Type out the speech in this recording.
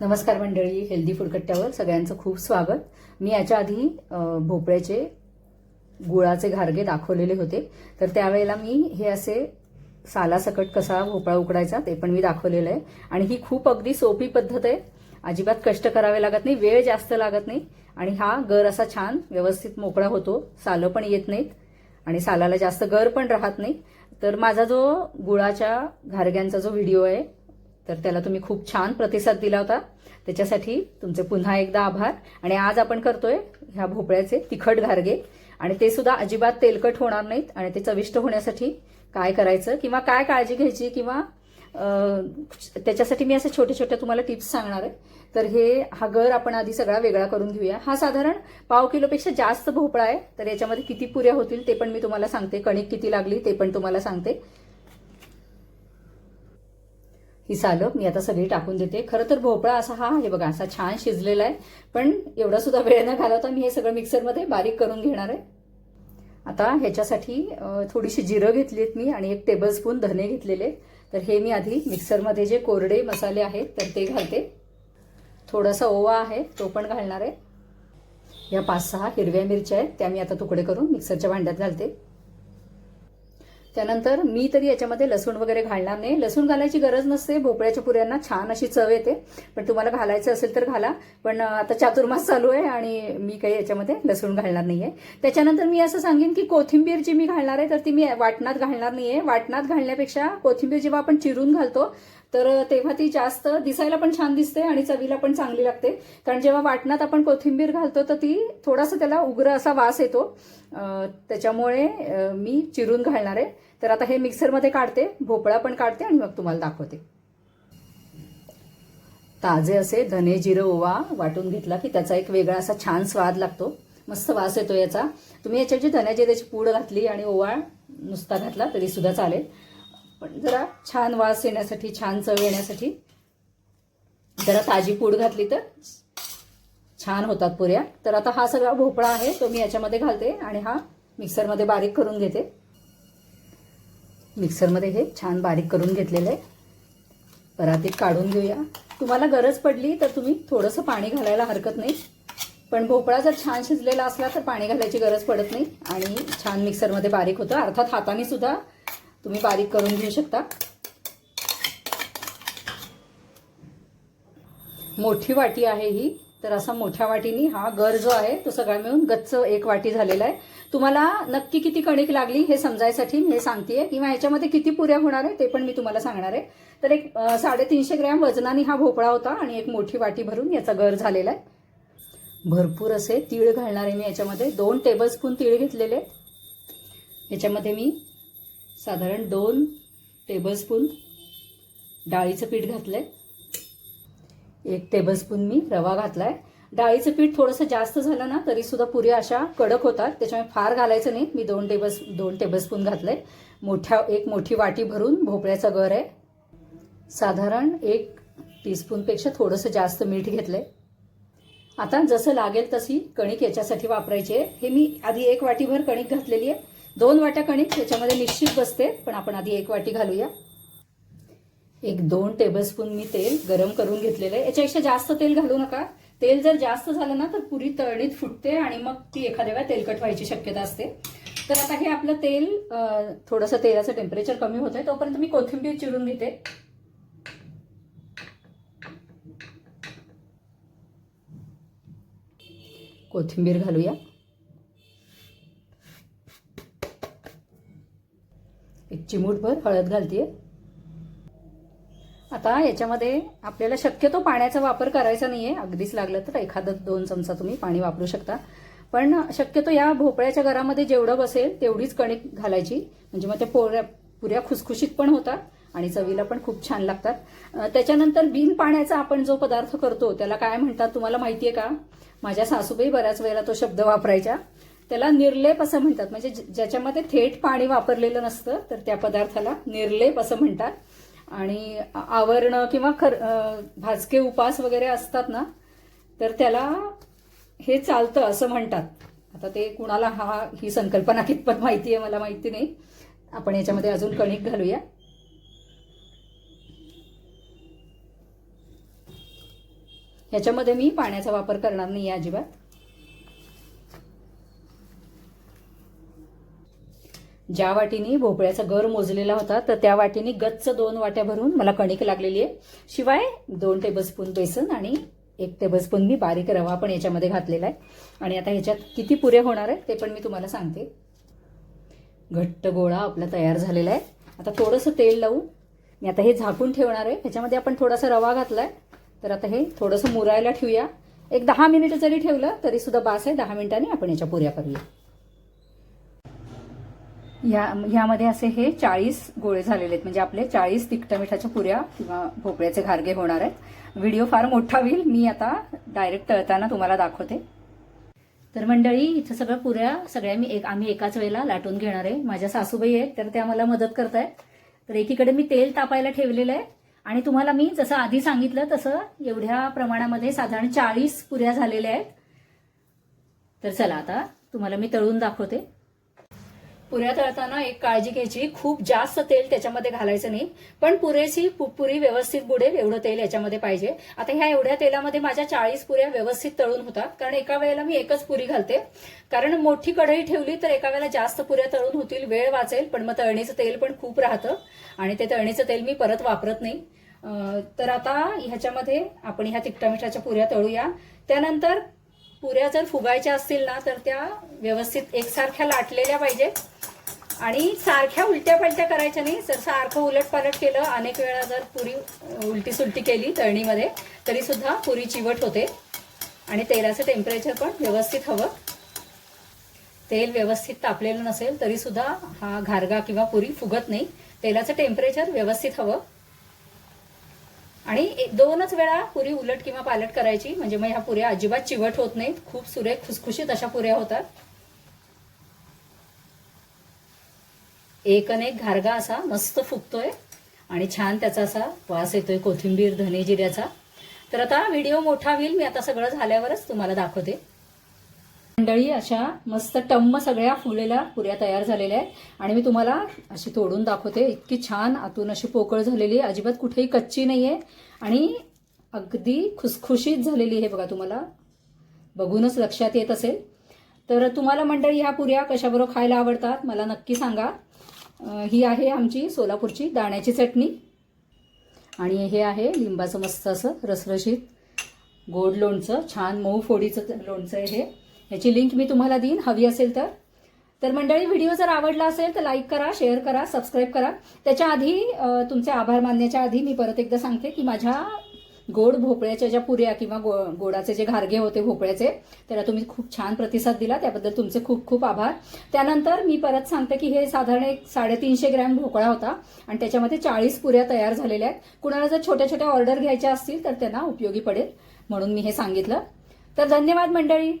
नमस्कार मंडळी healthy food कट्ट्यावर सगळ्यांचं खूप स्वागत. मी याच्या आधी भोपळ्याचे गुळाचे घारगे दाखवलेले होते. तर त्यावेळेला मी हे असे सालासकट कसा भोपळा उकडायचा ते पण मी दाखवलेलं आहे. आणि ही खूप अगदी सोपी पद्धत आहे. अजिबात कष्ट करावे लागत नाही वेळ जास्त लागत नाही. आणि हा गर असा छान व्यवस्थित मोकळा होतो सालं पण येत नाहीत. आणि सालाला जास्त गर पण राहत नाही. तर माझा जो गुळाच्या घारग्यांचा जो व्हिडिओ आहे तर त्याला तुम्ही खूप छान प्रतिसाद दिला होता. त्याच्यासाठी तुमचे पुन्हा एकदा आभार. आणि आज आपण करतोय ह्या भोपळ्याचे तिखट घारगे. आणि ते सुद्धा अजिबात तेलकट होणार नाहीत आणि ते चविष्ट होण्यासाठी काय करायचं किंवा काय काळजी घ्यायची किंवा त्याच्यासाठी मी असे छोटे छोटे तुम्हाला टिप्स सांगणार आहे. तर हे हा गर आपण आधी सगळा वेगळा करून घेऊया. हा साधारण पाव किलोपेक्षा जास्त भोपळा आहे. तर याच्यामध्ये किती पुऱ्या होतील ते पण मी तुम्हाला सांगते. कणिक किती लागली ते पण तुम्हाला सांगते. ही सालं मी आता सगळी टाकून देते. खरं तर भोपळा असा हा हे बघा असा छान शिजलेला आहे. पण एवढा सुद्धा वेळ न घालवता मी हे सगळं मिक्सरमध्ये बारीक करून घेणार आहे. आता ह्याच्यासाठी थोडीशी जिरं घेतली आहेत मी आणि एक टेबलस्पून धने घेतलेले. तर हे मी आधी मिक्सरमध्ये जे कोरडे मसाले आहेत तर ते घालते. थोडासा ओवा आहे तो पण घालणार आहे. या पाच सहा हिरव्या मिरच्या आहेत त्या मी आता तुकडे करून मिक्सरच्या भांड्यात घालते. त्यानंतर मी तरी याच्यामध्ये लसूण वगैरे घालणार नाही. लसूण घालायची गरज नसते. भोपळ्याच्या पुऱ्यांना छान अशी चव येते. पण तुम्हाला घालायचं असेल तर घाला. पण आता चातुर्मास चालू आहे आणि मी काही याच्यामध्ये लसूण घालणार नाहीये. त्याच्यानंतर मी असं सांगेन की कोथिंबीर जी मी घालणार आहे तर ती मी वाटणात घालणार नाहीये. वाटणात घालण्यापेक्षा कोथिंबीर जेव्हा आपण चिरून घालतो तर तेव्हा ती जास्त दिसायला पण छान दिसते आणि चवीला पण चांगली लागते. कारण जेव्हा वाटणात आपण कोथिंबीर घालतो तर ती थोडासा त्याला उग्र असा वास येतो. त्याच्यामुळे मी चिरून घालणार आहे. तर आता हे मिक्सरमध्ये काढते भोपळा पण काढते आणि मग तुम्हाला दाखवते. ताजे असे धने जिरं ओवा वाटून घेतला की त्याचा एक वेगळा असा छान स्वाद लागतो. मस्त वास येतो याचा. तुम्ही याच्याची धन्या जिऱ्याची पूड घातली आणि ओवा नुसता घातला तरी सुद्धा चालेल. पण जरा छान वास येण्यासाठी छान चव येण्यासाठी. जरा ताजी पूड घातली तर छान होतात पुऱ्या. तर आता हा सगळा भोपळा आहे तो मी याच्यामध्ये घालते आणि हा मिक्सरमध्ये बारीक करून घेते. मिक्सरमध्ये हे छान बारीक करून घेतलेलं आहे. परातीत काढून घेऊया. तुम्हाला गरज पडली तर तुम्ही थोडंसं पाणी घालायला हरकत नाही. पण भोपळा जर छान शिजलेला असला तर पाणी घालायची गरज पडत नाही. आणि छान मिक्सरमध्ये बारीक होतं. अर्थात हाताने सुद्धा तुम्ही बारीक करून घेऊ शकता. मोठी वाटी आहे ही. तर असा मोठ्या वाटीनी हा गर जो आहे तो सगळा मिळून गच्च एक वाटी झालेला आहे. तुम्हाला नक्की किती कणिक लागली हे समजायसाठी मी हे सांगतेय. किंवा याच्यामध्ये किती पुऱ्या होणार आहे ते पण मी तुम्हाला सांगणार आहे. तर एक साडेतीनशे ग्रॅम वजनाने हा भोपळा होता आणि एक मोठी वाटी भरून याचा गर झालेला आहे. भरपूर असे तीळ घालणार आहे मी याच्यामध्ये. दोन टेबलस्पून तीळ घेतलेले याच्यामध्ये मी साधारण दोन टेबलस्पून डाळीचं पीठ घातलं आहे एक टेबलस्पून मी रवा घातला आहे डाळीचं पीठ थोडंसं जास्त झालं ना तरी सुद्धा पुऱ्या अशा कडक होतात. त्याच्यामुळे फार घालायचं नाही. मी दोन टेबल दोन टेबलस्पून आहे मोठ्या एक मोठी वाटी भरून भोपळ्याचा गर आहे. साधारण एक टीस्पूनपेक्षा थोडंसं जास्त मीठ घेतलं आहे आता जसं लागेल तशी कणिक याच्यासाठी वापरायची आहे. हे मी आधी एक वाटीभर कणिक घातलेली आहे. दोन वाट्या कणिक त्याच्यामध्ये निश्चित बसते पण आपण आधी एक वाटी घालूया. एक दोन टेबलस्पून मी तेल गरम करून घेतलेलं आहे. याच्यापेक्षा जास्त तेल घालू नका. तेल जर जास्त झालं ना तर पुरी तळणीत फुटते आणि मग ती एखाद्या वेळा तेलकट व्हायची शक्यता असते. तर आता हे आपलं तेल थोडंसं तेलाचं टेम्परेचर कमी होत आहे तोपर्यंत मी कोथिंबीर चिरून घेते. कोथिंबीर घालूया एक चिमूटभर हळद घालते आता याच्यामध्ये आपल्याला शक्यतो पाण्याचा वापर करायचा नाहीये. अगदीच लागलं तर एखादं दोन चमचा तुम्ही पाणी वापरू शकता. पण शक्यतो या भोपळ्याच्या घरामध्ये जेवढं बसेल तेवढीच कणिक घालायची. म्हणजे मग त्या पोऱ्या पुऱ्या खुसखुशीत पण होतात आणि चवीला पण खूप छान लागतात. त्याच्यानंतर बिन पाण्याचा आपण जो पदार्थ करतो त्याला काय म्हणतात तुम्हाला माहितीये का? माझ्या सासूबाई बऱ्याच वेळेला तो शब्द वापरायच्या. त्याला निर्लेप असं म्हणतात. म्हणजे ज्याच्यामध्ये थेट पाणी वापरलेलं नसतं तर त्या पदार्थाला निर्लेप असं म्हणतात. आणि आवरणं किंवा खर भाजके उपास वगैरे असतात ना तर त्याला हे चालतं असं म्हणतात. आता ते कुणाला हा ही संकल्पना कितपत माहिती आहे मला माहिती नाही. आपण याच्यामध्ये अजून कणिक घालूया. ह्याच्यामध्ये मी पाण्याचा वापर करणार नाही आहे अजिबात. ज्या वाटीने भोपळ्याचा गर मोजलेला होता तर त्या वाटीने गच्च दोन वाट्या भरून मला कणिक लागलेली आहे. शिवाय दोन टेबलस्पून बेसन आणि एक टेबलस्पून मी बारीक रवा पण याच्यामध्ये घातलेला आहे. आणि आता ह्याच्यात किती पुऱ्या होणार आहे ते पण मी तुम्हाला सांगते. घट्ट गोळा आपला तयार झालेला आहे. आता थोडंसं तेल लावून मी आता हे झाकून ठेवणार आहे. ह्याच्यामध्ये आपण थोडासा रवा घातला आहे तर आता हे थोडंसं मुरायला ठेवूया. एक दहा मिनिटं जरी ठेवलं तरी सुद्धा बास आहे. दहा मिनिटांनी आपण याच्या पुऱ्या करूया. या ह्यामध्ये असे हे चाळीस गोळे झालेले आहेत. म्हणजे आपले चाळीस तिखट मिठाच्या पुऱ्या किंवा भोपळ्याचे घारगे होणार आहेत. व्हिडिओ फार मोठा होईल. मी आता डायरेक्ट तळताना तुम्हाला दाखवते. तर मंडळी इथं सगळं पुऱ्या सगळ्या मी एक आम्ही एकाच वेळेला लाटून घेणार आहे. माझ्या सासूबाई आहेत तर त्या मला मदत करत आहेत तर एकीकडे मी तेल तापायला ठेवलेलं आहे. आणि तुम्हाला मी जसं आधी सांगितलं तसं एवढ्या प्रमाणामध्ये साधारण चाळीस पुऱ्या झालेल्या आहेत. तर चला आता तुम्हाला मी तळून दाखवते. पुऱ्या तळताना एक काळजी घ्यायची. खूप जास्त तेल त्याच्यामध्ये घालायचं नाही. पण पुरेशी पुरी व्यवस्थित बुडेल एवढं तेल याच्यामध्ये पाहिजे. आता ह्या एवढ्या तेलामध्ये माझ्या चाळीस पुऱ्या व्यवस्थित तळून होतात. कारण एका वेळेला मी एकच पुरी घालते. कारण मोठी कढई ठेवली तर एका वेळेला जास्त पुऱ्या तळून होतील वेळ वाचेल. पण मग तळणीचं तेल पण खूप राहतं. आणि ते तळणीचं तेल मी परत वापरत नाही. तर आता ह्याच्यामध्ये आपण ह्या तिखटा मिठाच्या पुऱ्या तळूया. त्यानंतर पुऱ्या जर फुगायच्या असतील ना तर त्या व्यवस्थित एकसारख्या लाटलेल्या पाहिजेत. आणि सारख्या उलट्या पलट्या करायच्या नाही. जर सारखं उलट पालट केलं. अनेक वेळा जर पुरी उलटी सुलटी केली तळणीमध्ये तरी सुद्धा पुरी चिवट होते. आणि तेलाचं टेम्परेचर पण व्यवस्थित हवं. तेल व्यवस्थित तापलेलं नसेल तरी सुद्धा हा घारगा किंवा पुरी फुगत नाही. तेलाचं टेम्परेचर व्यवस्थित हवं. आणि दोनच वेळा पुरी उलट किंवा पालट करायची. म्हणजे मग ह्या पुऱ्या अजिबात चिवट होत नाहीत. खूप सुरेख खुसखुशीत अशा पुऱ्या होतात. एक अनेक घारगा असा मस्त फुगतोय आणि छान त्याचा असा वास येतोय कोथिंबीर धने जिऱ्याचा. तर आता व्हिडिओ मोठा होईल मी आता सगळं झाल्यावरच तुम्हाला दाखवते. मंडळी अशा मस्त टम्म सगळ्या फुलेल्या पुऱ्या तयार झालेल्या आहेत. आणि मी तुम्हाला अशी तोडून दाखवते. इतकी छान आतून अशी पोकळ झालेली अजिबात कुठेही कच्ची नाहीये. आणि अगदी खुसखुशीत झालेली आहे बघा तुम्हाला. बघूनच लक्षात येत असेल. तर तुम्हाला मंडळी ह्या पुऱ्या कशाबरोबर खायला आवडतात? मला नक्की सांगा. ही आहे आमची सोलापूरची दाण्याची चटणी. आणि हे आहे लिंबाचं मस्त असं रसरशीत गोड लोणचं छान मऊ फोडीचं लोणचं आहे हे. ह्याची लिंक मी तुम्हाला देईन. हवी असेल तर. तर मंडळी व्हिडिओ जर आवडला असेल तर लाईक करा शेअर करा सबस्क्राईब करा. त्याच्या आधी तुमचे आभार मानण्याच्या आधी मी परत एकदा सांगते की माझ्या गोड भोपळ्याच्या ज्या पुऱ्या किंवा गो गोडाचे जे घारगे होते भोपळ्याचे त्याला तुम्ही खूप छान प्रतिसाद दिला. त्याबद्दल तुमचे खूप खूप आभार. त्यानंतर मी परत सांगते की हे साधारण एक साडेतीनशे ग्रॅम भोपळा होता आणि त्याच्यामध्ये चाळीस पुऱ्या तयार झालेल्या आहेत. कुणाला जर छोट्या छोट्या ऑर्डर घ्यायच्या असतील तर त्यांना उपयोगी पडेल म्हणून मी हे सांगितलं. तर धन्यवाद मंडळी.